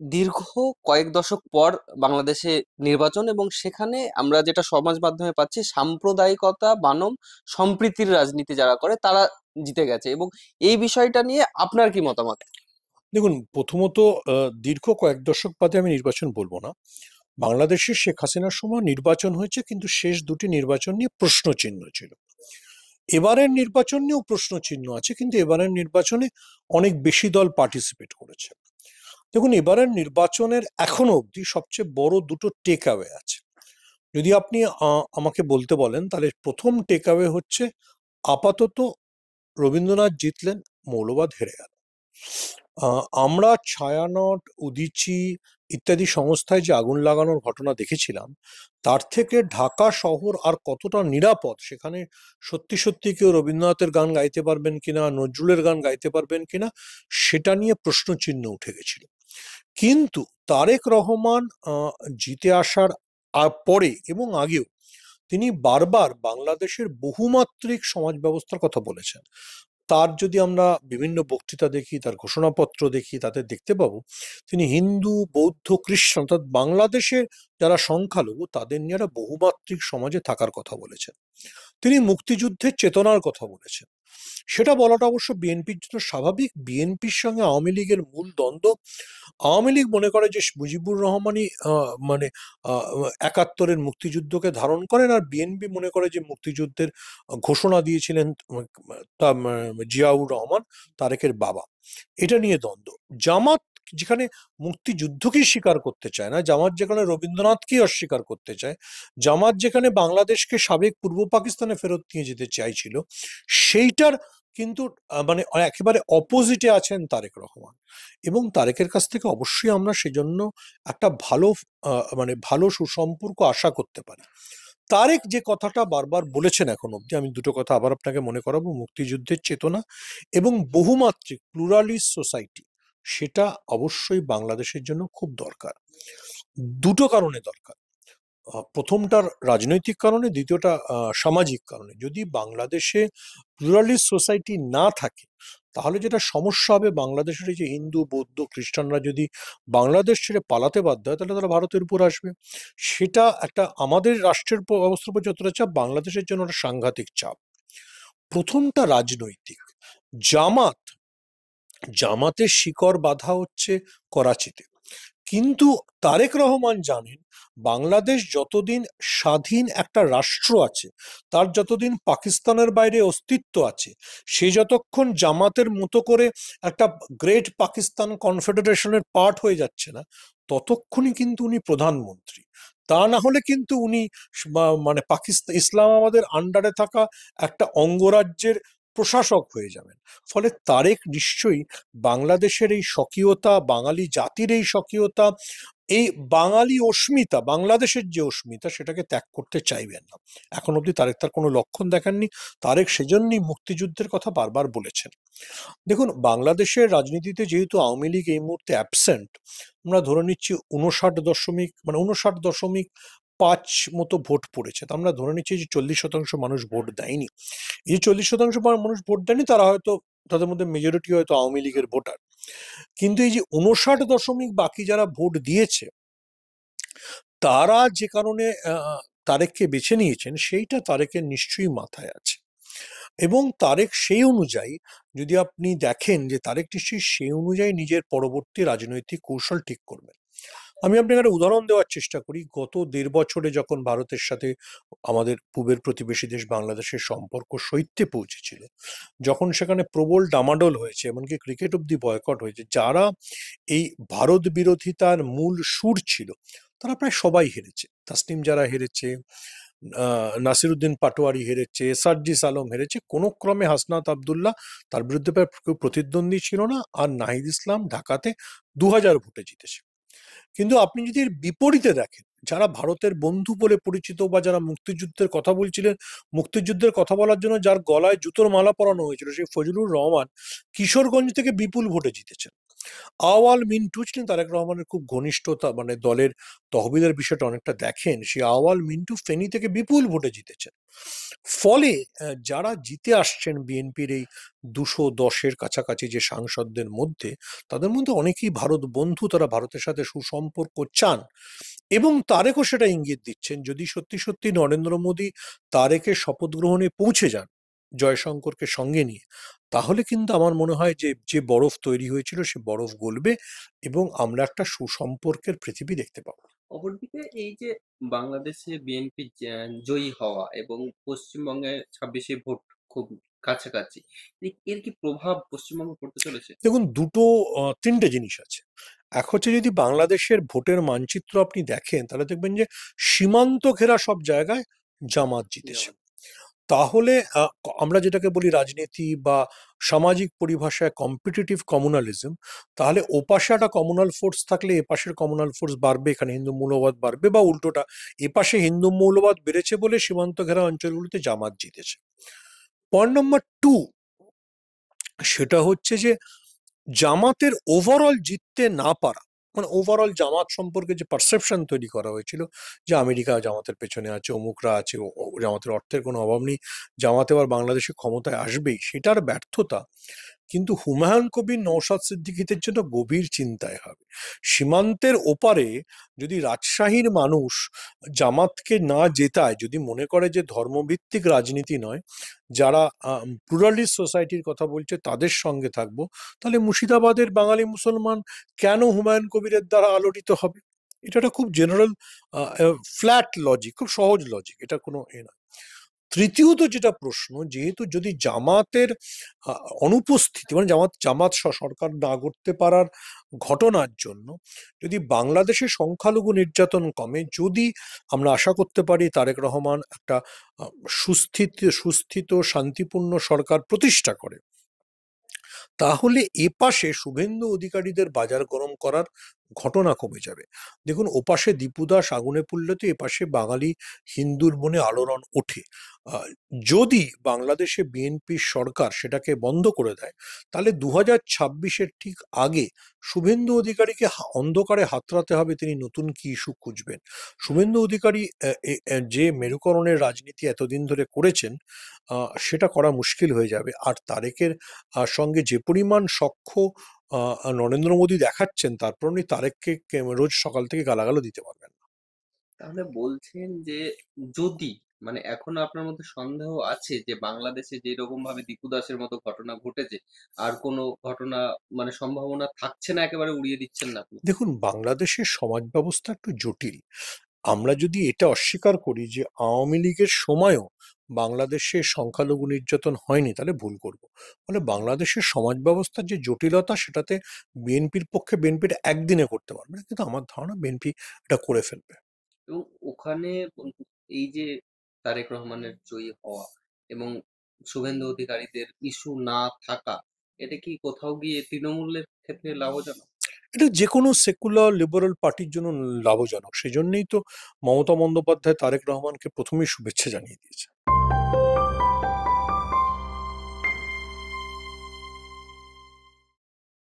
দীর্ঘ কয়েক দশক পর বাংলাদেশে নির্বাচন এবং সেখানে আমরা যেটা সমাজ মাধ্যমে পাচ্ছি, সাম্প্রদায়িকতা, বানম, সম্প্রীতির রাজনীতি যারা করে তারা জিতে গেছে। এবং এই বিষয়টা নিয়ে আপনার কি মতামত? দেখুন, প্রথমত দীর্ঘ কয়েক দশক বাদে আমি নির্বাচন বলব না। বাংলাদেশে শেখ হাসিনার সময় নির্বাচন হয়েছে, কিন্তু শেষ দুটি নির্বাচন নিয়ে প্রশ্ন চিহ্ন ছিল। এবারের নির্বাচন নিয়েও প্রশ্ন চিহ্ন আছে, কিন্তু এবারের নির্বাচনে অনেক বেশি দল পার্টিসিপেট করেছে। দেখুন, এবারের নির্বাচনের এখনও অবধি সবচেয়ে বড় দুটো টেক অ্যাওয়ে আছে। যদি আপনি আমাকে বলতে বলেন, তাহলে প্রথম টেক অ্যাওয়ে হচ্ছে, আপাতত রবীন্দ্রনাথ জিতলেন, মৌলবাদ হেরে গেল। আমরা ছায়ানট, উদিচি ইত্যাদি সংস্থায় যে আগুন লাগানোর ঘটনা দেখেছিলাম, তার থেকে ঢাকা শহর আর কতটা নিরাপদ, সেখানে সত্যি সত্যি কেউ রবীন্দ্রনাথের গান গাইতে পারবেন কিনা, নজরুলের গান গাইতে পারবেন কিনা, সেটা নিয়ে প্রশ্নচিহ্ন উঠে গেছিল। কিন্তু তারেক রহমান জিতে আসার পরে এবং আগেও তিনি বারবার বাংলাদেশের বহুমাত্রিক সমাজ ব্যবস্থার কথা বলেছেন। তার যদি আমরা বিভিন্ন বক্তৃতা দেখি, তার ঘোষণাপত্র দেখি, তাতে দেখতে পাবো তিনি হিন্দু, বৌদ্ধ, খ্রিস্টান অর্থাৎ বাংলাদেশের যারা সংখ্যালঘু, তাদের নিয়ে একটা বহুমাত্রিক সমাজে থাকার কথা বলেছেন। তিনি মুক্তিযুদ্ধের চেতনার কথা বলেছেন। সেটা বলাটা অবশ্য বিএনপির জন্য স্বাভাবিক। বিএনপির সঙ্গে আওয়ামী লীগের মূল দ্বন্দ্ব, আওয়ামী লীগ মনে করে যে মুজিবুর রহমানই মানে একাত্তরের মুক্তিযুদ্ধকে ধারণ করেন আর বিএনপি মনে করে যে মুক্তিযুদ্ধের ঘোষণা দিয়েছিলেন তা জিয়াউর রহমান, তারেকের বাবা। এটা নিয়ে দ্বন্দ্ব। জামাত যেখানে মুক্তিযুদ্ধকেই স্বীকার করতে চায় না, জামাত যেখানে রবীন্দ্রনাথকেই অস্বীকার করতে চায়, জামাত যেখানে বাংলাদেশকে সাবেক পূর্ব পাকিস্তানে ফেরত নিয়ে যেতে চাইছিল, সেইটার কিন্তু মানে একেবারে অপোজিটে আছেন তারেক রহমান। এবং তারেকের কাছ থেকে অবশ্যই আমরা সেজন্য একটা ভালো মানে ভালো সুসম্পর্ক আশা করতে পারি। তারেক যে কথাটা বারবার বলেছেন এখন অবধি, আমি দুটো কথা আবার আপনাকে মনে করাবো, মুক্তিযুদ্ধের চেতনা এবং বহুমাত্রিক, প্লুরালিস্ট সোসাইটি। সেটা অবশ্যই বাংলাদেশের জন্য খুব দরকার। দুটো কারণে দরকার। প্রথমটার রাজনৈতিক কারণে, দ্বিতীয়টা সামাজিক কারণে। যদি বাংলাদেশে প্লুরালিস্ট সোসাইটি না থাকে, তাহলে যেটা সমস্যা হবে বাংলাদেশের যে হিন্দু, বৌদ্ধ, খ্রিস্টানরা যদি বাংলাদেশ ছেড়ে পালাতে বাধ্য হয়, তাহলে তারা ভারতের উপর আসবে। সেটা একটা আমাদের রাষ্ট্রের অবস্থার উপর যতটা চাপ, বাংলাদেশের জন্য একটা সাংঘাতিক চাপ। প্রথমটা রাজনৈতিক। জামাত জামাতের শিকড় বাঁধা হচ্ছে করাচিতে। কিন্তু তারেক রহমান জানেন, বাংলাদেশ যতদিন স্বাধীন একটা রাষ্ট্র আছে, তার যতদিন পাকিস্তানের বাইরে অস্তিত্ব আছে, সে যতক্ষণ জামাতের মতো করে একটা গ্রেট পাকিস্তান কনফেডারেশনের পার্ট হয়ে যাচ্ছে না, ততক্ষণই কিন্তু উনি প্রধানমন্ত্রী। তা না হলে কিন্তু উনি মানে পাকিস্তান ইসলামাবাদের আন্ডারে থাকা একটা অঙ্গরাজ্যের প্রশাসক হয়ে যাবেন। ফলে তারেক নিশ্চয়ই বাংলাদেশের এই স্বকীয়তা, বাঙালি জাতির এই স্বকীয়তা, এই বাঙালি অস্মিতা, বাংলাদেশের যে অস্মিতা, সেটাকে ত্যাগ করতে চাইবেন না। এখন অবধি তারেক তার কোনো লক্ষণ দেখাননি। তারেক সেজন্যই মুক্তিযুদ্ধের কথা বারবার বলেছেন। দেখুন, বাংলাদেশের রাজনীতিতে যেহেতু আওয়ামী লীগ এই মুহূর্তে অ্যাবসেন্ট আমরা ধরে নিচ্ছি উনষাট দশমিক মানে উনষাট দশমিক পাঁচ মতো ভোট পড়েছে। তো আমরা ধরে নিচ্ছি যে চল্লিশ শতাংশ মানুষ ভোট দেয়নি। এই যে চল্লিশ শতাংশ মানুষ ভোট দেয়নি, তারা হয়তো তাদের মধ্যে মেজরিটি হয়তো আওয়ামী লীগের ভোটার। কিন্তু এই যে উনষাট দশমিক বাকি যারা ভোট দিয়েছে, তারা যে কারণে তারেককে বেছে নিয়েছেন, সেইটা তারেকের নিশ্চয়ই মাথায় আছে। এবং তারেক সেই অনুযায়ী, যদি আপনি দেখেন যে তারেক নিশ্চয়ই সেই অনুযায়ী নিজের পরবর্তী রাজনৈতিক কৌশল ঠিক করবেন। আমি আপনাকে একটা উদাহরণ দেওয়ার চেষ্টা করি। গত দেড় বছরে যখন ভারতের সাথে আমাদের পূবের প্রতিবেশী দেশ বাংলাদেশের সম্পর্ক শৈত্যে পৌঁছেছিল, যখন সেখানে প্রবল ডামাডোল হয়েছে, এমনকি ক্রিকেট অব্দি বয়কট হয়েছে, যারা এই ভারত বিরোধিতার মূল সুর ছিল, তারা প্রায় সবাই হেরেছে। তাসনিম যারা হেরেছে নাসিরুদ্দিন পাটোয়ারি হেরেছে, সার্জিস আলম হেরেছে, কোনো ক্রমে হাসনাত আবদুল্লাহ তার বিরুদ্ধে প্রায় প্রতিদ্বন্দ্বী ছিল না, আর নাহিদ ইসলাম ঢাকাতে দু হাজার ভোটে জিতেছে। কিন্তু আপনি যদি এর বিপরীতে দেখেন, যারা ভারতের বন্ধু বলে পরিচিত বা যারা মুক্তিযুদ্ধের কথা বলছিলেন, মুক্তিযুদ্ধের কথা বলার জন্য যার গলায় জুতোর মালা পরানো হয়েছিল সেই ফজলুর রহমান কিশোরগঞ্জ থেকে বিপুল ভোটে জিতেছেন। আওয়াল মিন্টু ছিলেন তারেক রহমানের খুব ঘনিষ্ঠতা মানে দলের তহবিলের বিষয়টা অনেকটা দেখেন সেই আওয়াল মিন্টু ফেনী থেকে বিপুল ভোটে জিতেছেন। ফলে যারা জিতে আসছেন বিএনপির এই দুশো দশের কাছাকাছি যে সাংসদদের মধ্যে, তাদের মধ্যে অনেকেই ভারত বন্ধু, তারা ভারতের সাথে সুসম্পর্ক চান এবং তারেকও সেটা ইঙ্গিত দিচ্ছেন, যদি সত্যি সত্যি নরেন্দ্র মোদী তারেকের শপথ গ্রহণে পৌঁছে যান জয়শঙ্করকে সঙ্গে নিয়ে। তাহলে কিন্তু আমার মনে হয় যে যে বরফ তৈরি হয়েছিল সে বরফ গলবে এবং আমরা একটা সুসম্পর্কের পৃথিবী দেখতে পাবো। অপরদিকে এই যে বাংলাদেশে বিএনপি জয়ী হওয়া এবং পশ্চিমবঙ্গে ছাব্বিশে ভোট খুব কাছাকাছি এর কি প্রভাব পশ্চিমবঙ্গে পড়তে চলেছে? দেখুন দুটো তিনটে জিনিস আছে। এক হচ্ছে যদি বাংলাদেশের ভোটের মানচিত্র আপনি দেখেন তাহলে দেখবেন যে সীমান্ত ঘেরা সব জায়গায় জামাত জিতেছে। তাহলে আমরা যেটাকে বলি রাজনীতি বা সামাজিক পরিভাষায় কম্পিটিটিভ কমিউনালিজম তাহলে ওপাশে একটা কমিউনাল ফোর্স থাকলে এপাশের কমিউনাল ফোর্স বাড়বে, এখানে হিন্দু মৌলবাদ বাড়বে বা উল্টোটা, এপাশে হিন্দু মৌলবাদ বেড়েছে বলে সীমান্ত ঘেরা অঞ্চলগুলিতে জামাত জিতেছে। পয়েন্ট নম্বর টু সেটা হচ্ছে যে জামাতের ওভারঅল জিততে না পারা মানে ওভারঅল জামাত সম্পর্কে যে পারসেপশন তৈরি করা হয়েছিল যে আমেরিকা জামাতের পেছনে আছে, অমুকরা আছে জামাতের অর্থের কোনো অভাব নেই, জামাত এবার বাংলাদেশে ক্ষমতায় আসবেই, সেটার ব্যর্থতা কিন্তু হুমায়ুন কবির নৌসাদ সিদ্দিকিদের জন্য গভীর চিন্তায় হবে। সীমান্তের ওপারে যদি রাজশাহীর মানুষ জামাতকে না জেতায়, যদি মনে করে যে ধর্মভিত্তিক রাজনীতি নয়, যারা প্লুরালিস্ট সোসাইটির কথা বলছে, তাদের সঙ্গে থাকব, তাহলে মুর্শিদাবাদের বাঙালি মুসলমান কেন হুমায়ুন কবিরের দ্বারা আলোড়িত হবে? এটা একটা খুব জেনারেল ফ্ল্যাট লজিক খুব সহজ লজিক এটা কোনো এ নয়। তৃতীয়ত যেটা প্রশ্ন, যেহেতু যদি জামাতের অনুপস্থিতি মানে জামাত জামাত সরকার না করতে পারার ঘটনার জন্য, যদি বাংলাদেশে সংখ্যালঘু নির্যাতন কমে, যদি আমরা আশা করতে পারি তারেক রহমান একটা সুস্থিত সুস্থিত, শান্তিপূর্ণ সরকার প্রতিষ্ঠা করে, তাহলে এপাশে শুভেন্দু অধিকারীদের বাজার গরম করার ঘটনা কমে যাবে। দেখুন, ওপাশে দীপুদাস আগুনে পুড়লে তো এপাশে বাঙালি হিন্দুর মনে আলোড়ন ওঠে। যদি বাংলাদেশে বিএনপির সরকার সেটাকে বন্ধ করে দেয়, তাহলে দু হাজার ছাব্বিশের ঠিক আগে শুভেন্দু অধিকারীকে অন্ধকারে হাতড়াতে হবে তিনি নতুন কি ইস্যু খুঁজবেন। শুভেন্দু অধিকারী যে মেরুকরণের রাজনীতি এতদিন ধরে করেছেন সেটা করা মুশকিল হয়ে যাবে। আর তারেকের সঙ্গে যে পরিমাণ সখ্য নরেন্দ্র মোদী দেখাচ্ছেন তারপর উনি তারেককে রোজ সকাল থেকে গালাগালও দিতে পারবেন না। তাহলে বলছেন যে যদি মানে এখনও আপনার মধ্যে সন্দেহ আছে যে বাংলাদেশে যে রকম ভাবে দীপু দাসের মতো ঘটনা ঘটেছে আর কোনো ঘটনা মানে সম্ভাবনা থাকছে না একেবারে উড়িয়ে দিচ্ছেন না আপনি দেখুন বাংলাদেশের সমাজ ব্যবস্থা একটু জটিল আমরা যদি এটা অস্বীকার করি যে আওয়ামী লীগের সময়ও বাংলাদেশে সংখ্যালঘু নির্যাতন হয়নি, তাহলে ভুল করব। ফলে বাংলাদেশের সমাজ ব্যবস্থার যে জটিলতা, সেটাতে বিএনপির পক্ষে বিএনপিটা একদিনে করতে পারবে না। কিন্তু আমার ধারণা বিএনপি এটা করে ফেলবে। এবং ওখানে এই যে তারেক রহমানের জয়ী হওয়া এবং শুভেন্দু অধিকারীদের ইস্যু না থাকা, এটা কি কোথাও গিয়ে তৃণমূলের ক্ষেত্রে লাভজনক? এটা যে কোনো সেকুলার লিবারাল পার্টির জন্য লাভজনক। সেজন্যই তো মমতা বন্দ্যোপাধ্যায় তারেক রহমানকে প্রথমেই শুভেচ্ছা জানিয়ে দিয়েছে